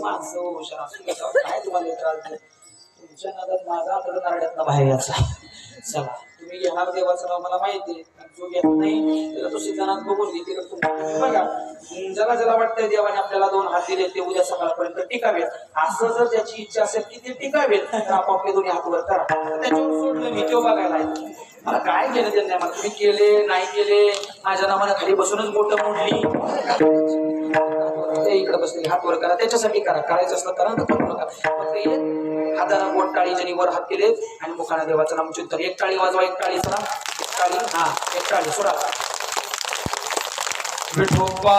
माणसं हुशार काय तुम्हाला तुमच्या नादात माझा आकडं नारड्यातनं बाहेर यायचा चला तुम्ही घेणार देवाचं नाव मला माहिती जो घेत नाही त्याला तो सिद्धांत बघून घेते बघा ज्याला ज्याला वाटतंय देवाने आपल्याला दोन हात दिले ते उद्या सकाळपर्यंत टिकावेत असं जर त्याची इच्छा असेल की ते टिकावेत तर आपापले दोन्ही हात वर करा त्याच्यावर सोडलं मी तो बघायला मला काय केलं त्यांनी? मला तुम्ही केले नाही केले? माझ्या नावाने खाली बसूनच बोट मोडली. ते इकडे बसले हात वर करा. त्याच्यासाठी करा. करायचं असलं करा तर करू नका. फक्त एक हाताला गोट टाळी ज्यांनी वर हात केले आणि मुखाना देवाचं नाम चित्तर एक टाळी वाजवा एक टाळी चला एक टाळी हा एक टाळी सोडा. विठोबा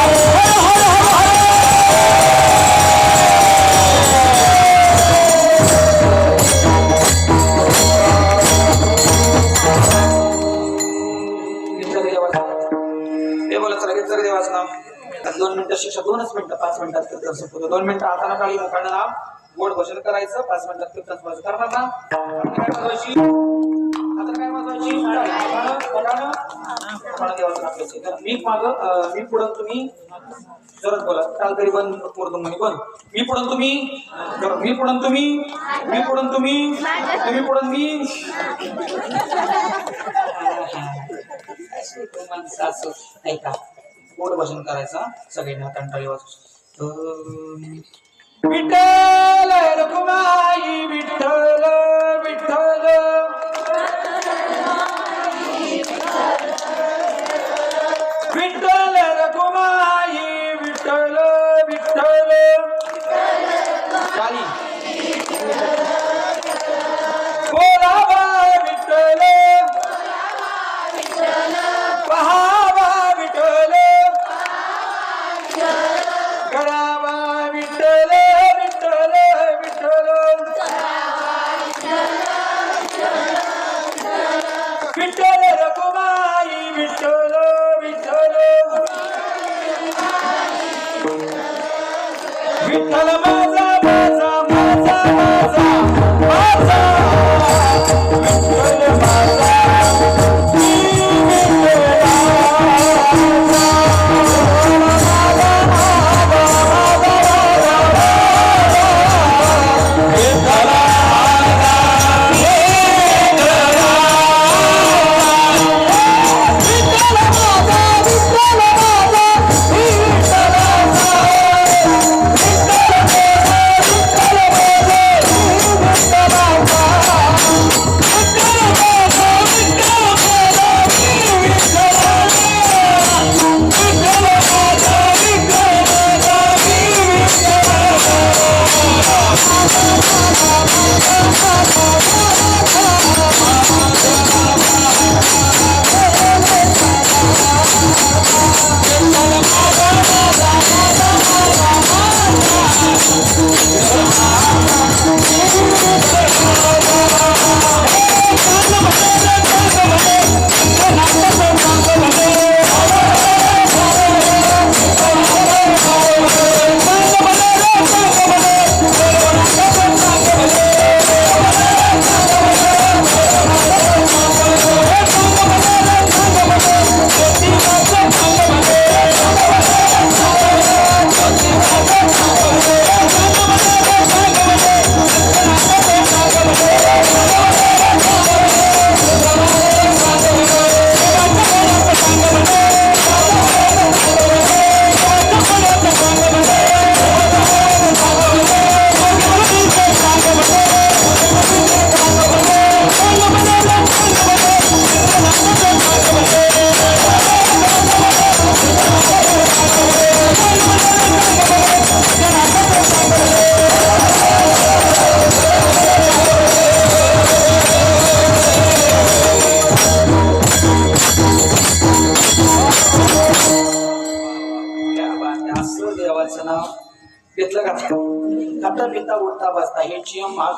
दोन मिनिटं शिक्षा दोनच मिनिटं पाच मिनिटात कीर्तन संपवतो दोन मिनिटं टाळी मुखानं नाव गोड भजन करायचं पाच मिनिटात कीर्तन संपवायचं करणार ना? काय वाजवायची? काय वाजवायची? देवाचं. तर मी माग मी पुढं तुम्ही बोला. काल तरी पोरदून म्हणे बंद. मी पुढं तुम्ही मी पुढं तुम्ही मी पुढं तुम्ही तुम्ही पुढं मी. माणसं असं ऐका. गोड भजन करायचा सगळ्यांनी हाताने टाळी विठ्ठल रखुमाई विठ्ठल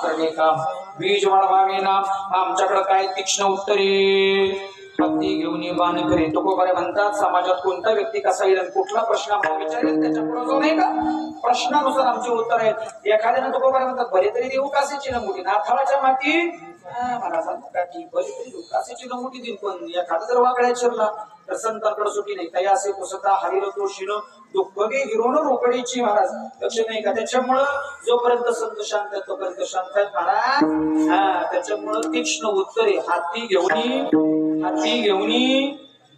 करणे काम बीज वाढवावे नाम आमच्याकडे काय तीक्ष्ण उत्तरे? हत्ती घेऊन बाण करे तो बरे म्हणतात समाजात कोणता व्यक्ती कसा येईल कुठला प्रश्न? आम्हाला विचारेल त्याच्या पुढे जो नाही का? प्रश्नानुसार आमचे उत्तर आहेत. एखाद्यानं तो बरे म्हणतात बरे तरी देऊ कासेची लंगोटी नाथाळाच्या माती मला सांगू का की बरी तरी देऊ कासेची लंगोटी देऊ पण एखादा जर वागड्या शिरला तर संतांकडे सुटी नाही. काही असे पुसता हरिल तो शिन दुःख हिरोन रोकडीची महाराज. लक्ष नाही का? त्याच्यामुळं जोपर्यंत संत शांत आहेत तोपर्यंत शांत आहेत महाराज. हा त्याच्यामुळं तीक्ष्ण उत्तरे हाती घेऊन हाती घेऊन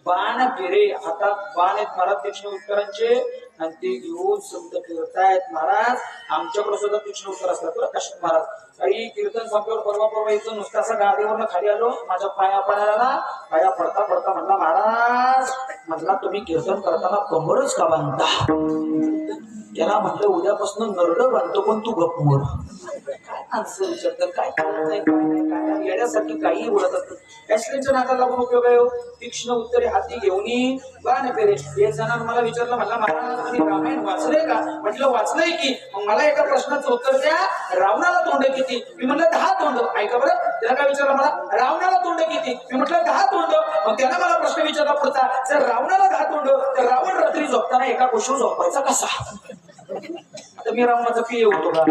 बाण फिरे हातात बाण आहेत महाराज तीक्ष्ण उत्तरांचे. आणि ते घेऊन संत फिरतायत महाराज. आमच्याकडे सुद्धा तीक्ष्ण उत्तर असतात बरं कष्ट महाराज? काही कीर्तन संपल्यावर परवा परवा इथं नुसतं असं गादीवरनं खाली आलो माझ्या पाया पडायला पाया पडता पडता म्हणला महाराज म्हटला तुम्ही कीर्तन करताना कमरच का बांधता? त्याला म्हटलं उद्यापासून नरड बांधतो पण तू गप्प काय विचारतात काय नाही काय येण्यासाठी काहीही बोलत असतात ऍक्सिडेंटच्या लागून उपयोग आहे हो. तीक्ष्ण उत्तरे हाती घेऊन बाण फेरे एक जणांना मला विचारलं म्हटलं महाराज तुम्ही रामायण वाचलंय का? म्हटलं वाचलंय की. मग मला एका प्रश्नाचं उत्तर द्या. रावणाला तोंड किती? मी म्हटलं दहा तोंड. ऐका बरं. त्याला काय विचारलं मला? रावणाला तोंड किती? मी म्हटलं दहा तोंड. मग त्यानं मला प्रश्न विचारला पुढचा. जर रावणाला दहा तोंड तर रावण रात्री झोपताना एका गोष्टीवर झोपायचा कसा? आता मी रावणाचा पिय होतो का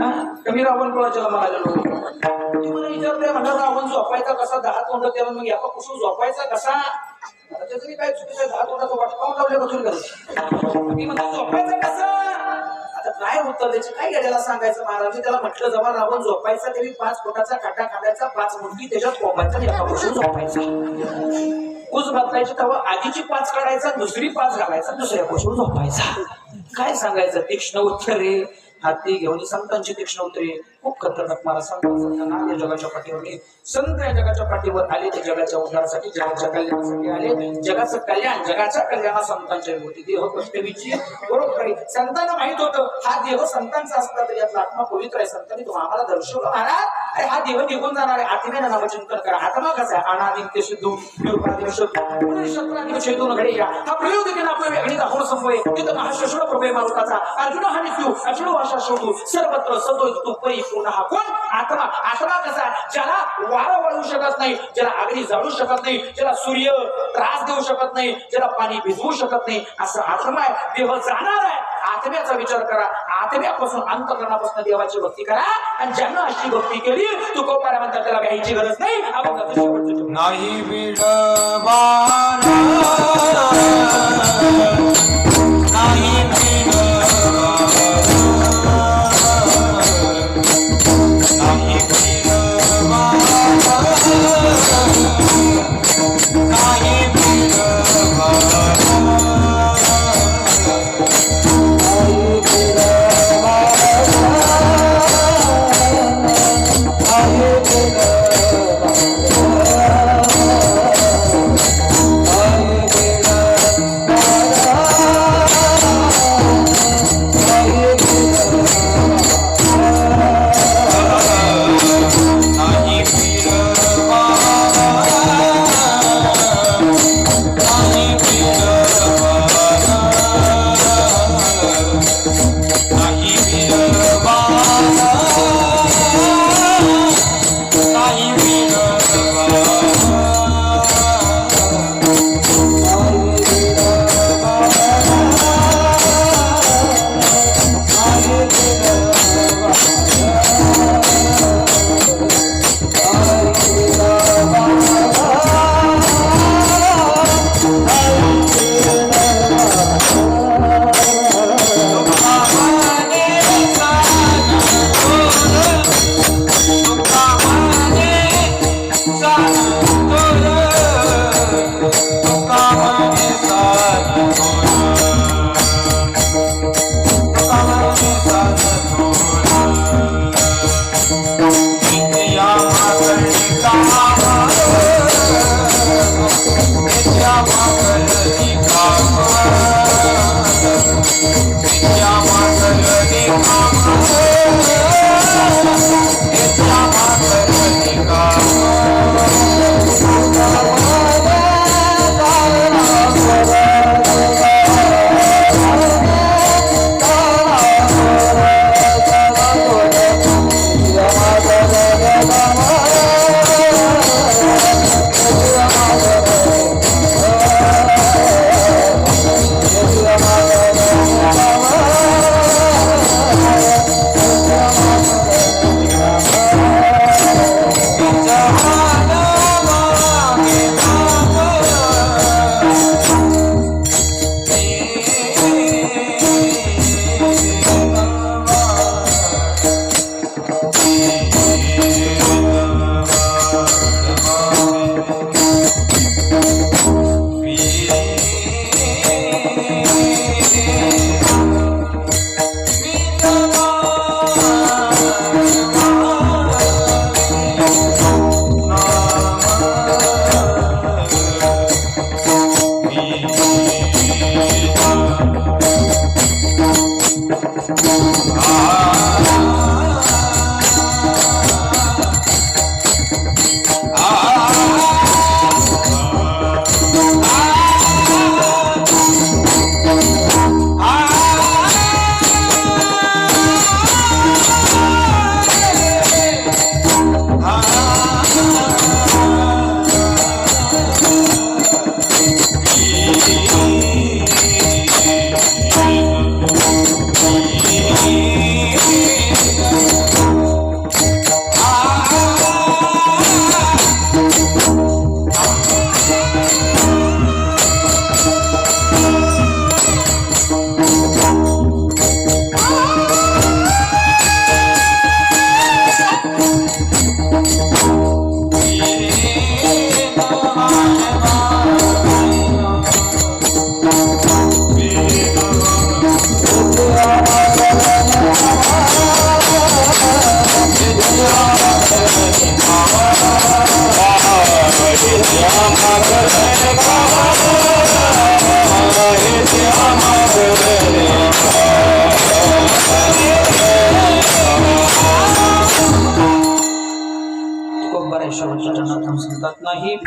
हा? मी रावण कोणाच्या म्हणालेलो ती मला विचारते म्हणलं रावण झोपायचा कसा? दहा तोंड त्याला मग एका कुशल झोपायचा कसा? आता त्याचं काय चुकीचं दहा तोंडाचा वाटकावून लावले बसून करत मी म्हणतो झोपायचा कसा? आता काय होतं? त्याची काय गेल्याला सांगायचं महाराज? त्याला म्हटलं जेव्हा रावण झोपायचा तरी पाच फुटाचा काटा खाण्याचा पाच मुलगी त्याच्यात कोंबायचा आणि एका कुशल झोपायचा. ऊस बदलायची तेव्हा आधीची पाच काढायचा दुसरी पाच घालायचा दुसऱ्या कुशल झोपायचा. काय सांगायचं? तीक्ष्ण उत्तरे हाती घेऊन संतांची तीक्ष्ण उत्तरे. खूप खतरनाक मला सांगतात या जगाच्या पाठीवर नाही. संत या जगाच्या पाठीवर आले ते जगाच्या उद्धारासाठी जगाच्या कल्याणासाठी आले. जगाचं कल्याण जगाच्या कल्याणा संतांच्या होती देह कष्टवीची बरोबर. संतांना माहीत होतं हा देह संतांचा असला तरी यातला आत्मा पवित्र आहे. संतांनी तो आम्हाला दर्शवलं. महाराज अरे हा देह निघून जाणार आहे. आत्म्यानं नामचिंतन करा. आत्मा कसा आहे. अनादित्य ते सिद्धू निरुपादिम शत्रू चेतून घडे या हा प्रयोग देखील आपल्या वेगळी दाखवून संपवे तिथं महाशोषण प्रभे मारुताचा. अर्जुन हा नित्यू अर्जुन भाषा शोधू. सर्वत्र सतो तू परी. परिपूर्ण हा कोण आत्मा आत्मा कसा? ज्याला वारा वाळू शकत नाही ज्याला अग्नी जाळू शकत नाही ज्याला सूर्य त्रास देऊ शकत नाही ज्याला पाणी भिजवू शकत नाही असं आत्मा आहे देह जाणार आहे. आत्म्याचा विचार करा. आत्म्यापासून अंतकरणापासून देवाची भक्ती करा आणि ज्यानं अशी भक्ती केली तू कोपारा म्हणतात त्याला घ्यायची गरज नाही. आपण नाही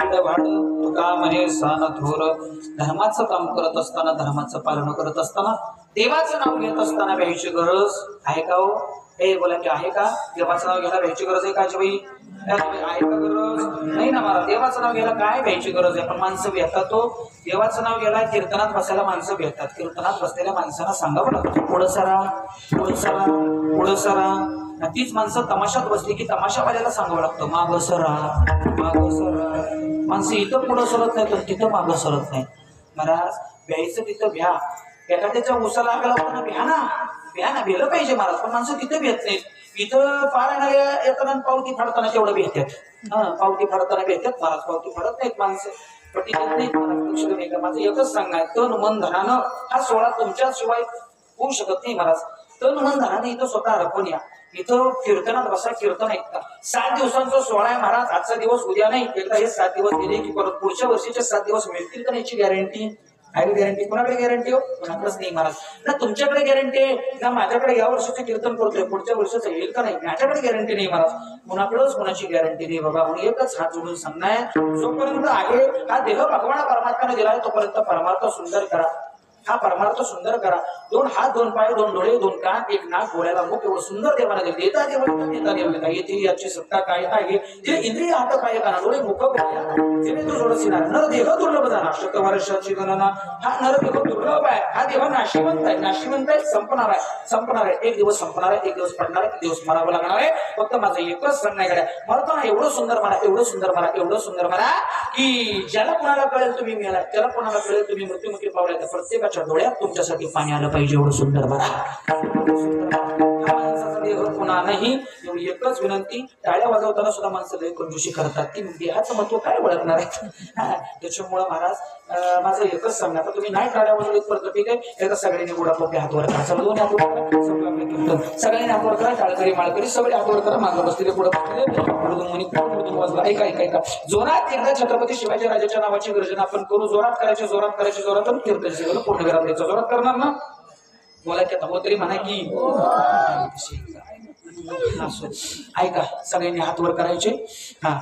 सांगतात नाही तुका म्हणे सान थोर. धर्माचं काम करत असताना धर्माचं पालन करत असताना देवाचं नाव घेत असताना व्यायची गरज आहे का हो? हे बोला की आहे का? देवाचं नाव घ्यायला व्यायची गरज आहे का बाई? आहे का गरज? नाही ना मला देवाचं नाव घ्यायला काय व्यायची गरज आहे? पण माणसं भेटतात तो देवाचं नाव घ्यायला कीर्तनात बसायला माणसं भेटतात. कीर्तनात बसलेल्या माणसांना सांगावं लागतं. पुढं सरा पुढं सरा पुढं सरा. आणि तीच माणसं तमाशात बसली की तमाशावाल्याला सांगावं लागतं. माग सरा माग सरा. माणसं इथं पुढं सरत नाही तर तिथं मागं सरत नाही महाराज भ्यायचं तिथं भ्या. एखाद्याच्या उसाला आग भ्या ना. भ्या ना भेलं पाहिजे महाराज पण माणसं तिथं भेट नाहीत. इथं पारायणा येताना पावती फाडताना तेवढं भेटतात हा पावती फाडताना भेटतात महाराज पावती फाडत नाहीत माणसं. पण नाहीत महाराज का माझं एकच सांगाय तन मन धनानं हा सोहळा तुमच्याशिवाय होऊ शकत नाही महाराज. तन मन धनाने इथं स्वतः अर्पण या. इथं कीर्तनात बसा कीर्तन ऐकता. सात दिवसांचा सोहळा आहे महाराज. आजचा दिवस उद्या नाही एकदा हे सात दिवस गेले की परत पुढच्या वर्षीचे सात दिवस मिळतील का याची गॅरंटी आहे गॅरंटी कोणाकडे गॅरंटी हो? कोणाकडेच नाही महाराज. ना तुमच्याकडे गॅरंटी आहे? ना माझ्याकडे या वर्षाचं कीर्तन करतोय पुढच्या वर्षाचं येईल का नाही? माझ्याकडे गॅरंटी नाही महाराज. कुणाकडेच कोणाची गॅरंटी नाही. बाबा म्हणून एकच हात जोडून सांगणार जोपर्यंत आहे हा देह भगवान परमात्म्याने दिला आहे तोपर्यंत परमार्थ सुंदर करा. हा परमार्थ सुंदर करा. दोन हात दोन पाय दोन डोळे दोन कान एक नाक डोळ्याला मुख एवढं सुंदर देवाला दिले देता देवा देता देवा येथे याची सत्ता काय आहे? जे इंद्रिय हात पाय काना डोळे मुख जिने तो जोडसिनार नर देह दुर्लभ जाणार शक्त गणना. हा नर देह दुर्लभ आहे. हा देह नाशिवंत आहे. नाशिवंत आहे संपणार आहे. संपणार आहे. एक दिवस संपणार आहे एक दिवस पडणार आहे एक दिवस मरावं लागणार आहे. फक्त माझं एकच सांगणं आहे मरताना एवढं सुंदर म्हणा एवढं सुंदर म्हणा एवढं सुंदर म्हणा की ज्याला कोणाला कळेल तुम्ही मिळाला त्याला कोणाला कळेल तुम्ही मृत्युमुखी पावल्या तर देवाच्या डोळ्यात तुमच्यासाठी पाणी आलं पाहिजे एवढं सुंदर म्हणा हा माणसाचा देह पुन्हा नाही. एवढी एकच विनंती टाळ्या वाजवताना सुद्धा माणसं लय कंजूशी करतात. की देहाचं महत्त्व काय ओळखणार आहे? त्याच्यामुळं महाराज माझं एकच सांगणं आता तुम्ही नाही टाळ्या वाजवलीत परत ठीक आहे? एकदा सगळ्यांनी गोडा हातवर करा. सगळं दोन्ही हातवर सगळ्यांनी हातवर करा टाळकरी माळकरी सगळे हातवर करा मागं बसलेले पुढे बसलेले. मृदुंग मृदुंग वाजला ऐका ऐका ऐका. जोरात एकदा छत्रपती शिवाजी राजाच्या नावाची गर्जना आपण करू. जोरात करायचे जोरात करायचे जोरात आणि पूर्ण घरात द्यायचं. जोरात करणार ना? मला की? हो तरी म्हणा की. ऐका सगळ्यांनी हात वर करायचे. हा.